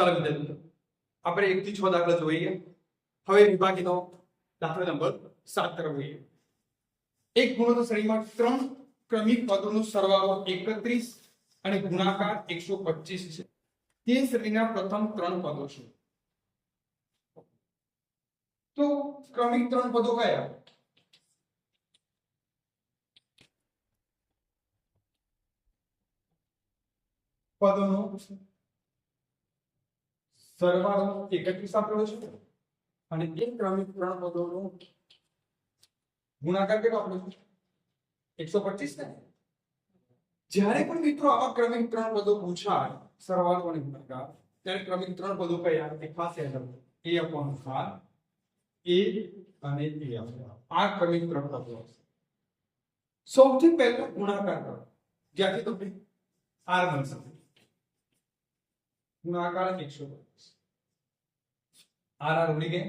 चलो विद्यार्थी अपने एक छ दाखल जो है हम विभागी तो दाखला नंबर सात तरफ हो एक गुणोत्तर तो श्रेणी में त्र क्रमिक पदों तो सरवाड़ो एकत्र गुणाकार एक सौ पच्चीस श्रेणी प्रथम त्र पदों तो क्रमिक त्र पदों क्या पदों સરવાળો એકત્રીસ આપેલો છે અને એક ક્રમિક ત્રણ પદોનો ગુણાકાર કેટલો આપેલો છે એકસો ને જ્યારે પણ મિત્રો આવા ક્રમિક ત્રણ પદો પૂછાય સરવાળો અને ગુણાકાર ત્યારે ક્રમિક ત્રણ પદો કયા તે ખાસ યાદ રાખો એ અપોન સાત એ અને એ આ ક્રમિક ત્રણ પદો આવશે સૌથી પહેલા ગુણાકાર કરો જ્યાંથી તમને આર મળી गुणाकार निक्षेप आर आर उड़ी गए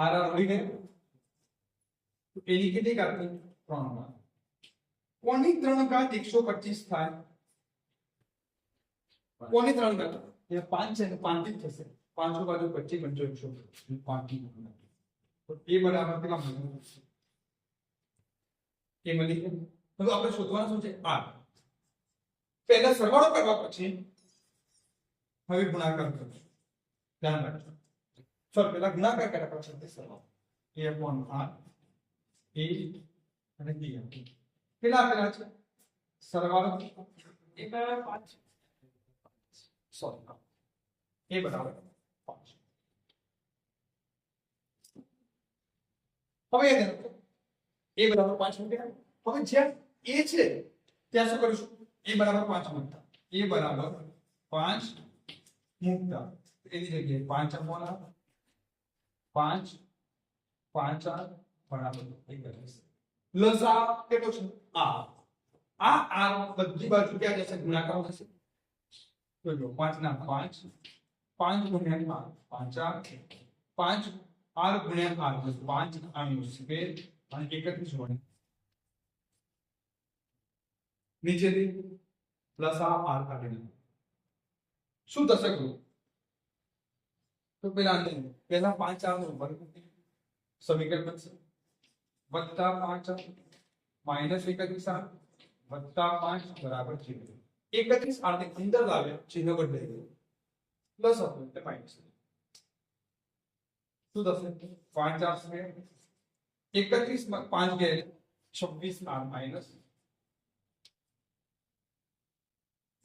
आर आर उड़ी गए तो एलिके दे करते प्रण मान कोणिक त्रण का 125 था कोणिक त्रण का ये पांच है पांचित थे पांच को बाजू 25 बन जो 100 पांच की तो ए बराबर के का मतलब ए मतलब अब आप शोधवाना सोचे आर પહેલા સરવાળો કરવા પછી હવે ગુણાકાર કરો ધ્યાન રાખજો સર પહેલા ગુણાકાર કર્યા પછી સરવાળો એ અપોન આર એ અને બી કેટલા આપેલા છે સરવાળો એ બરાબર પાંચ સોરી એ બરાબર પાંચ હવે એ બરાબર પાંચ મૂકી હવે જ્યાં એ છે ત્યાં શું કરીશું એ બરાબર પાંચ મૂકતા એ બરાબર પાંચ મૂકતા એની જગ્યાએ પાંચ આપવાના પાંચ પાંચ આર બરાબર લસા કેટલો છે આ આ આર બધી બાજુ ક્યાં જશે ગુણાકાર થશે જોજો પાંચ ના પાંચ પાંચ ગુણ્યા આર પાંચ આર પાંચ આર ગુણ્યા આર પાંચ આર નો સ્ક્વેર અને એકત્રીસ ગુણ્યા नीचे दी प्लस आ आर का डिग्री सु दशक रूप तो पहला अंतर पहला पांच चार में वर्ग समीकरण बन से बत्ता पांच माइनस एक अधिक सात बत्ता पांच बराबर चिन्ह एक अधिक सात ने अंदर लावे चिन्ह को डिग्री प्लस आ तो माइनस सु दशक पांच चार में एकत्रीस पांच गए छब्बीस आर माइनस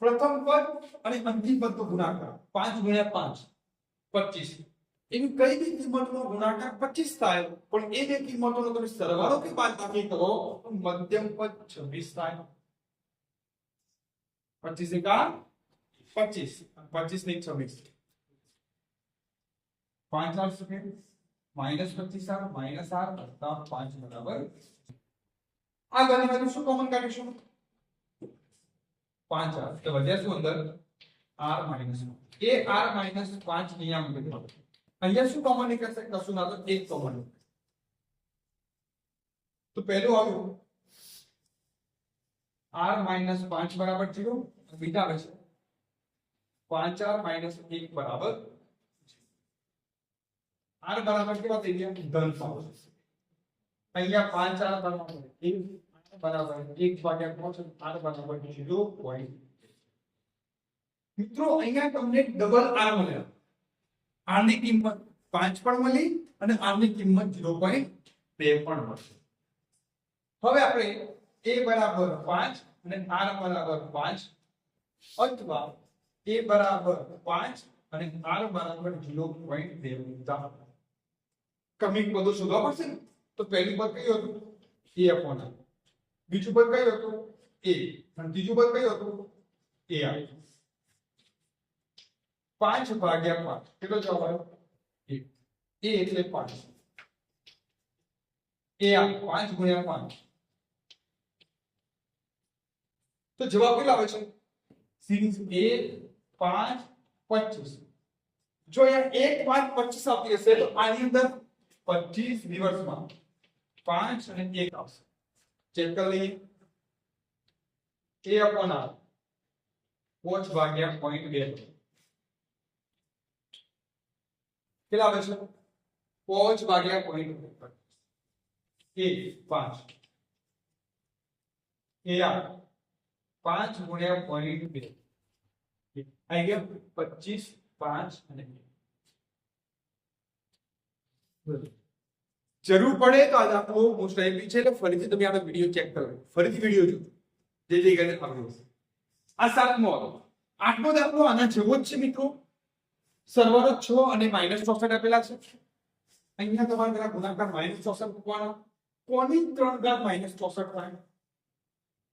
પ્રથમ પદ અને અંતિમ પદનો ગુણાકાર 5 ગુણ્યા 5 25 એવી કઈ બી કિંમતનો ગુણાકાર 25 થાય પણ એ બે કિંમતોનો તમે સરવાળો કે બાદ બાકી કરો તો મધ્યમ પદ 26 થાય 25 એકા 25 25 ને 26 5 આર સકે માઈનસ 25 આર માઈનસ આર વત્તા 5 બરાબર આગળની બાજુ શું કોમન કાઢીશું पांच आर तो वजह से अंदर R minus A R minus पांच नियम में बिल्कुल अंजाम से कॉमन निकल सकता सुना तो एक कॉमन तो पहले आओ आर माइनस पांच बराबर जीरो बीटा में पांच आर माइनस एक बराबर आर बराबर के बाद एरिया की दंड पावर अंजाम पांच आर बराबर एक મિત્રો અહીંયા તમને ડબલ આર મળ્યો આર કિંમત પાંચ પણ મળી અને આર કિંમત ઝીરો પોઈન્ટ બે પણ મળશે હવે આપણે એ બરાબર પાંચ અને આર બરાબર પાંચ અથવા એ બરાબર પાંચ અને આર બરાબર જીરો પોઈન્ટ બે મુદ્દા કમિંગ બધું શોધવા પડશે ને તો પહેલી પદ કયું હતું એ અપોન આર બીજી વખત કહીએ તો a અને ત્રીજી વખત કહીએ તો a 5 ભાગ્યા માં કેતો જવાબ આવ્યો a a એટલે 5 a 5 * 5 તો જવાબ કેટલા આવે છે 1 5 25 જો અહીંયા 1 * 25 આપે છે તો આની અંદર 25 વીવર્સમાં 5 અને 1 આવો चेक कर लीजिए ए अपॉन आर पोच भाग्या पॉइंट बे तो क्या आ पोच भाग्या पॉइंट ए पांच ए आर पांच गुणिया पॉइंट बे आई गया पच्चीस पांच बिल्कुल જરૂર પડે તો આજ આપણો મોસ્ટ ટાઈમ છે એટલે ફરીથી તમે આનો વિડીયો ચેક કરો ફરીથી વિડીયો જોજો જે જે કરીને આપણો આ સાતમો આવો આઠમો દાખલો આના જેવો જ છે મિત્રો સરવાળો છ અને માઇનસ ચોસઠ આપેલા છે અહીંયા તમારે પેલા ગુણાકાર માઇનસ ચોસઠ મૂકવાનો કોની ત્રણ ઘાત માઇનસ ચોસઠ થાય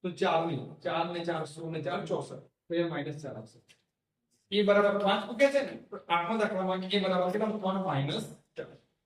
તો ચાર ની ચાર ને ચાર સો ને ચાર ચોસઠ તો એ માઇનસ ચાર આવશે એ બરાબર પાંચ મૂકે છે ને આઠમો દાખલામાં એ બરાબર કેટલા મૂકવાનો માઇનસ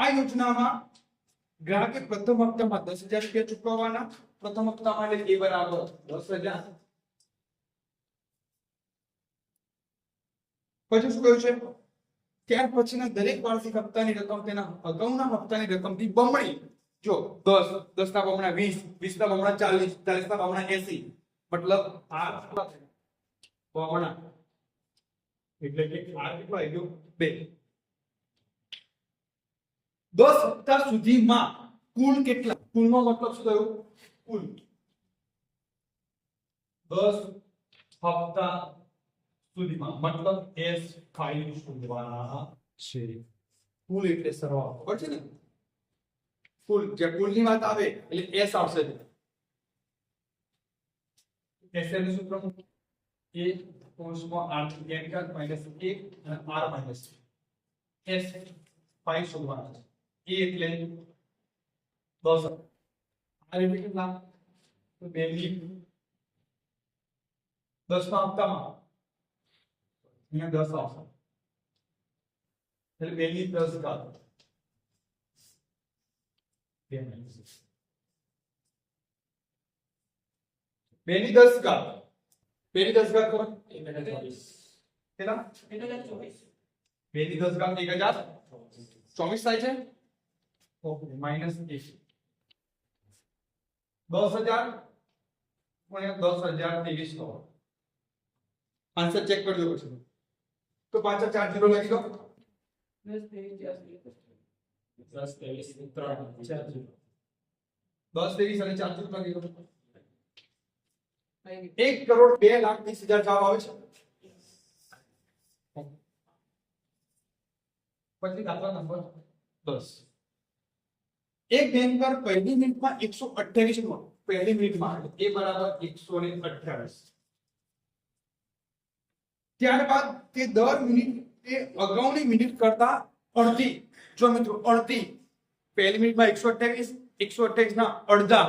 આ યોજનામાં ગ્રાહકે પ્રથમ હપ્તામાં દસ હજાર રૂપિયા ચૂકવવાના પ્રથમ હપ્તામાં એટલે એ બરાબર દસ હજાર પછી શું કહ્યું છે ત્યાર પછીના દરેક વાર્ષિક હપ્તાની રકમ તેના અગાઉના હપ્તાની રકમથી બમણી જો દસ દસ ના બમણા વીસ વીસ ના બમણા ચાલીસ ચાલીસ ના બમણા એસી મતલબ આ બમણા એટલે કે આ કેટલો આવી ગયો બે દસ સપ્તાહ સુધીમાં કુલ કેટલા કુલનો મતલબ શું થયું કુલ દસ સપ્તાહ સુધીમાં મતલબ એસ ફાઈવ શોધવાના છે કુલ એટલે સરવાળો ખબર છે ને કુલ જે કુલની વાત આવે એટલે એસ આવશે એસ એનું સૂત્ર એ કોષમાં આર એન કાર માઇનસ એક અને આર માઇનસ એસ ફાઈવ શોધવાના છે ये એટલે 12 12 ની કિંમત તો 2 ની 10 પા 5 10 10 એટલે 2 ની 10 ગા 2 ની 10 ગા 2 ની 10 ગા 12 24 હે ના 12 24 2 ની 10 ગા 1000 24 થાય છે ઓકે માઈનસ 1 10000 10000 23 નો આન્સર ચેક કરજો પછી તો 5 4 0 લખી દો 10 23 3 4 10 23 અને 4 0 લખી દો 1 કરોડ બે લાખ ત્રીસ હજાર જવાબ આવે છે પછી દાખલા નંબર દસ एक दिन पर 20 मिनट पर 128 गुना पहली मिनट में a बराबर 128 ત્યારબાદ તે દર મિનિટ તે અગાઉની મિનિટ કરતા અડધી જો મિત્રો અડધી પહેલી મિનિટમાં 128 128 નો અડધા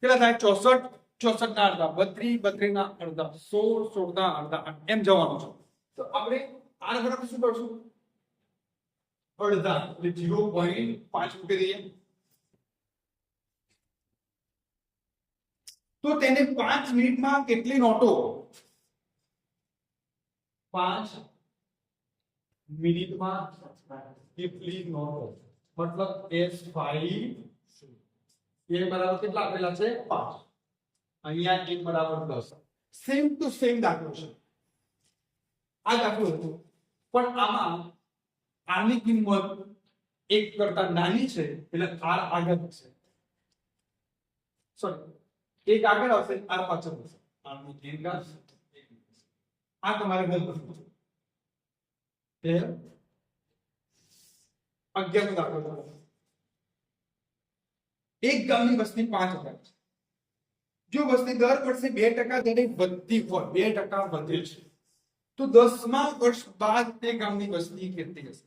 કેટલા થાય 64 64 ના અડધા 32 32 ના અડધા 16 16 ના અડધા એમ જવાનું છે તો આપણે આર ભરવાનું શું પડશે अर्धा એટલે 0.5 મૂકી દઈએ તો તેને 5 મિનિટમાં કેટલી નોટો 5 મિનિટમાં કેટલી નોટો મતલબ S5 એ બરાબર કેટલા આપેલા છે 5 અહીંયા n બરાબર 10 સેમ ટુ સેમ દાખલો છે આ દાખલો હતો પણ આમાં આની કિંમત એક કરતા નાની છે એટલે આર આગળ હશે સોરી એક આગળ હશે આર પાછળ હશે આરનું ધ્યાન રાખજો આ તમારે ગલ કરવું છે અગિયારમો દાખલો એક ગામની વસ્તી પાંચ હજાર છે જો વસ્તી દર વર્ષે બે ટકા દરેક વધતી હોય બે ટકા વધે છે તો દસમા વર્ષ બાદ તે ગામની વસ્તી કેટલી હશે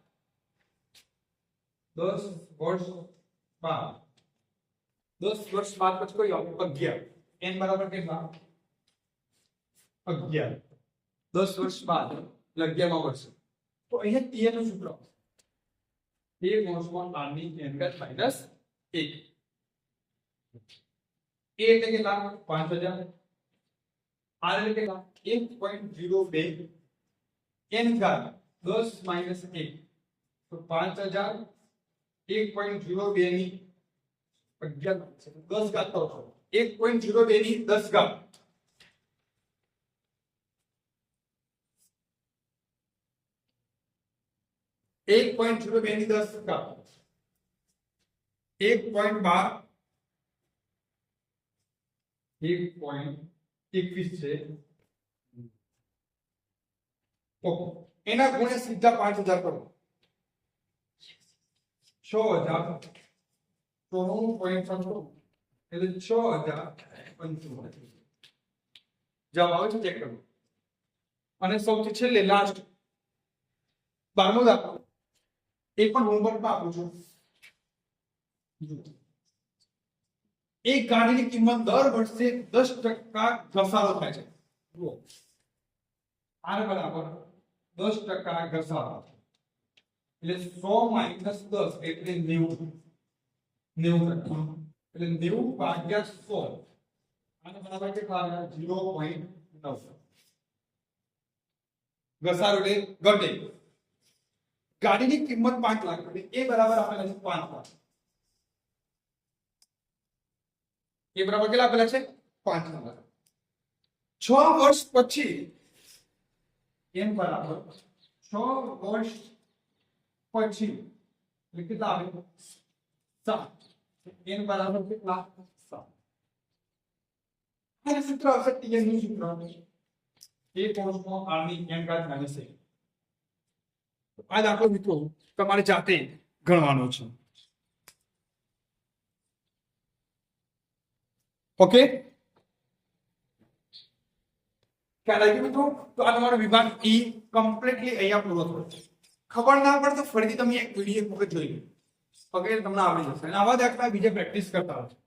दस वर्ष बाद दस वर्ष बाद बच्चों ये आपको अज्ञात n बराबर कितना અગિયાર દસ વર્ષ બાદ અગિયારમાં વર્ષે તો અહીંયા ટીએ નું સૂત્ર એ મોસમાં આની અંદર માઇનસ એક એ એટલે કેટલા પાંચ હજાર આર એટલે કેટલા એક પોઈન્ટ ઝીરો બે એન ઘાત દસ માઇનસ એક તો પાંચ હજાર 1.02 ની પદ્યનો છે 10 ઘાતતો 1.02 ની 10 ઘાત 1.02 ની 10 ઘાત 1.12 1.21 છે તો એના ગુણે સીધા 5000 કરો છ હજાર ચોણું પોઈન્ટ સંતો એટલે છ હજાર પંચોતેર જવાબ આવે છે ચેક કરો અને સૌથી છેલ્લે લાસ્ટ બારમો દાખલો એ પણ હોમવર્કમાં આપું છું એક ગાડીની કિંમત દર વર્ષે દસ ટકા ઘસારો થાય છે આર બરાબર દસ ટકા ઘસારો इलेस 100 - 10 એટલે 90 90 રાખીશું એટલે 90 / 100 આના બરાબર કે થાય 0.90 ગુસારો લે ગણતરી ગાર્ડન ની કિંમત 5 લાખ એટલે a = આપણને 5 તો a બરાબર કેટલા આખલા છે 5 લાખ 6 વર્ષ પછી n = 100 વર્ષ પછી લખીતા આવું 7 n બરાબર હુ ક્લાસ ઓફ સો આ રપ્રિઝન્ટ આટલી ની નંબર ય કોમબો આર્મી એન્ગાજમેન્ટ મેસેજ તો આ બાળકો મિત્રો તમારે જાતે ગણવાનું છે ઓકે ચાલે મિત્રો તો આ અમારો વિભાગ ઈ કમ્પ્લીટલી અહીંયા પૂરો થઈ ગયો છે ખબર ના પડે તો ફરીથી તમે એક વિડીયો એક વખત જોઈ લો વગેરે તમને આવડી જશે અને આવા દાખલા બીજે પ્રેક્ટિસ કરતા હોય